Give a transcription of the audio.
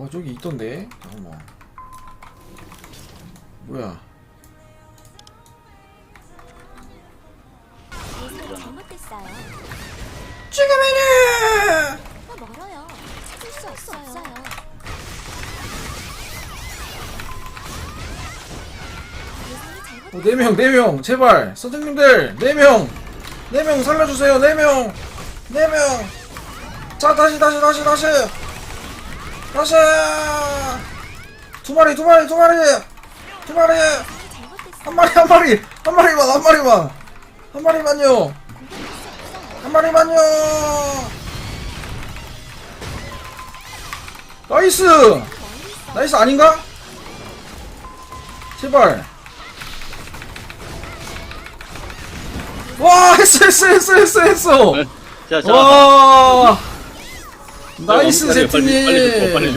어 저기 있던데. 잠깐만. 뭐야? 예상이 잘못됐어요. 지금이네 더 멀어요. 찾을 수 없어요. 예상이 잘못. 어, 4명 4명. 제발. 선생님들 4명. 4명 살려주세요. 4명. 4명. 자 다시 다시 다시 다시 다시 두 마리 두 마리 두 마리 두 마리. 한 마리 한 마리 한 마리만 한 마리만 한 마리만요. 한 마리만요 나이스. 나이스 아닌가? 제발 와 했어 했어 했어 했어 했어 자, 자. 와 나이스 빨리.